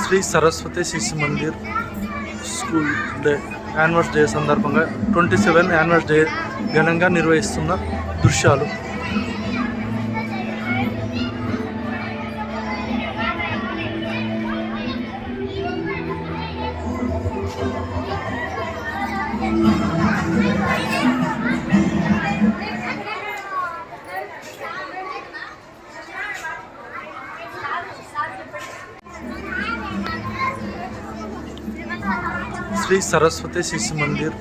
Shri Saraswati Shishu Mandir school day anniversary day సందర్భంగా twenty seven anniversary day ఘనంగా నిర్వహిస్తున్న దృశ్యాలు. Shri Saraswati Shishu Mandir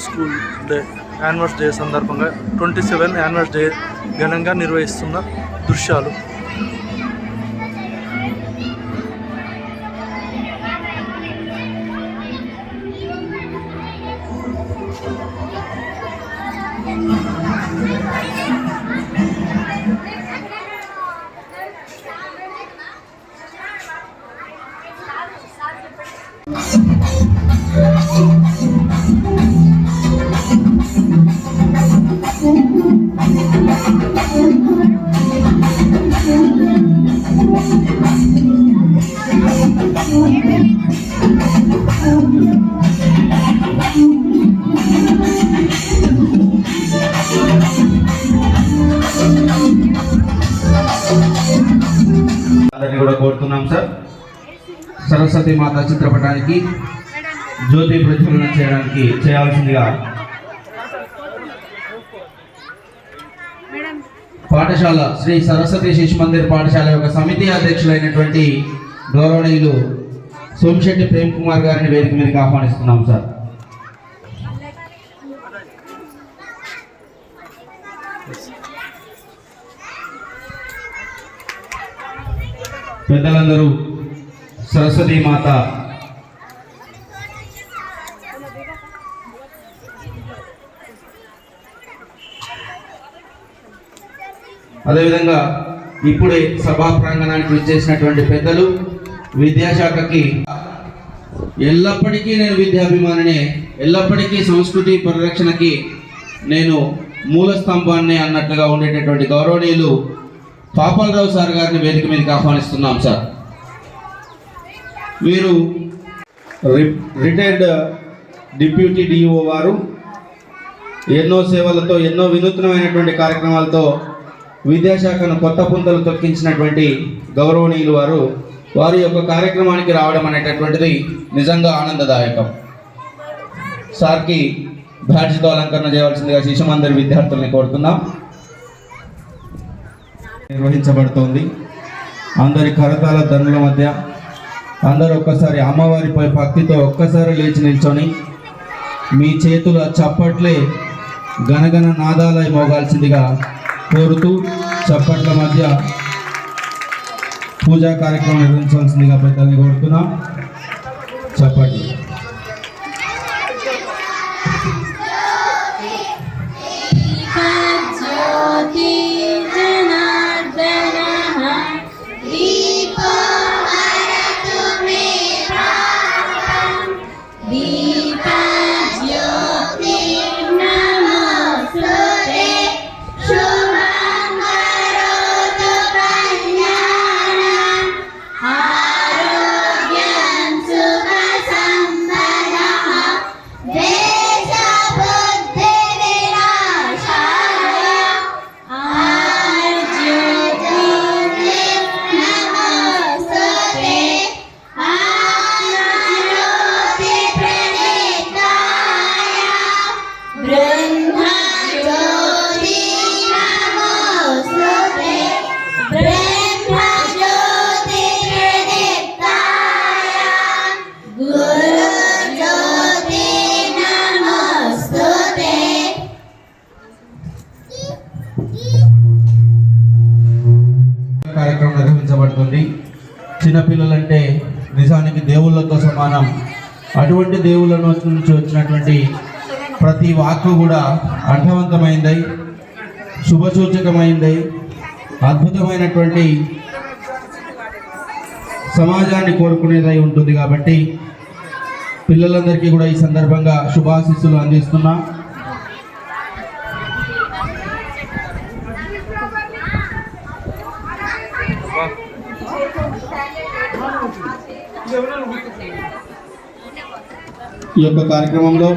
school day anniversary day సందర్భంగా twenty seven anniversary day ఘనంగా నిర్వహిస్తున్న దృశ్యాలు. అందరినీ కూడా కోరుతున్నాం సార్. సరస్వతి మాత చిత్రపటానికి జ్యోతి ప్రజ్వలన చేయడానికి చేయాల్సిందిగా పాఠశాల శ్రీ సరస్వతి శిశు మందిర్ పాఠశాల యొక్క సమితి అధ్యక్షులైనటువంటి గౌరవనీయులు సోమిశెట్టి ప్రేమ్ కుమార్ గారిని వేదిక మీదకి ఆహ్వానిస్తున్నాం సార్. పెద్దలందరూ సరస్వతి మాత. అదేవిధంగా ఇప్పుడే సభా ప్రాంగణానికి విచ్చేసినటువంటి పెద్దలు విద్యాశాఖకి ఎల్లప్పటికీ నేను విద్యాభిమానినే ఎల్లప్పటికీ సంస్కృతి పరిరక్షణకి నేను మూల స్తంభాన్ని అన్నట్లుగా ఉండేటటువంటి గౌరవనీయులు పాపాలరావు సార్ గారిని వేదిక మీదకి ఆహ్వానిస్తున్నాం సార్. వీరు రి- రిటైర్డ్ డిప్యూటీ డిఓ వారు. ఎన్నో సేవలతో ఎన్నో వినూత్నమైనటువంటి కార్యక్రమాలతో విద్యాశాఖను కొత్త పుంతలు తొక్కించినటువంటి గౌరవనీయులు వారు. వారి యొక్క కార్యక్రమానికి రావడం అనేటటువంటిది నిజంగా ఆనందదాయకం. సార్కి బ్యాడ్జ్తో అలంకరణ చేయవలసిందిగా శిశుమందరి విద్యార్థుల్ని కోరుతున్నాం. నిర్వహించబడుతోంది. అందరి కరతాల ధనుల మధ్య అందరూ ఒక్కసారి అమ్మవారిపై భక్తితో ఒక్కసారి లేచి నిల్చొని మీ చేతుల చప్పట్లే గనగన నాదాలై మోగాల్సిందిగా కోరుతూ చప్పట్ల మధ్య పూజా కార్యక్రమం నిర్వహించాల్సిందిగా పెద్దల్ని కోరుతున్నాం. చప్పట్లు. కార్యక్రమం నిర్వహించబడుతుంది. చిన్నపిల్లలంటే నిజానికి దేవుళ్ళతో సమానం అటువంటి దేవుళ్ళ నుంచి వచ్చినటువంటి ప్రతి వాక్కు కూడా అర్థవంతమైందై శుభసూచకమైందై అద్భుతమైనటువంటి సమాజాన్ని కోరుకునేదై ఉంటుంది కాబట్టి పిల్లలందరికీ కూడా ఈ సందర్భంగా శుభాశీస్సులు అందిస్తున్నా. ఈ యొక్క కార్యక్రమంలో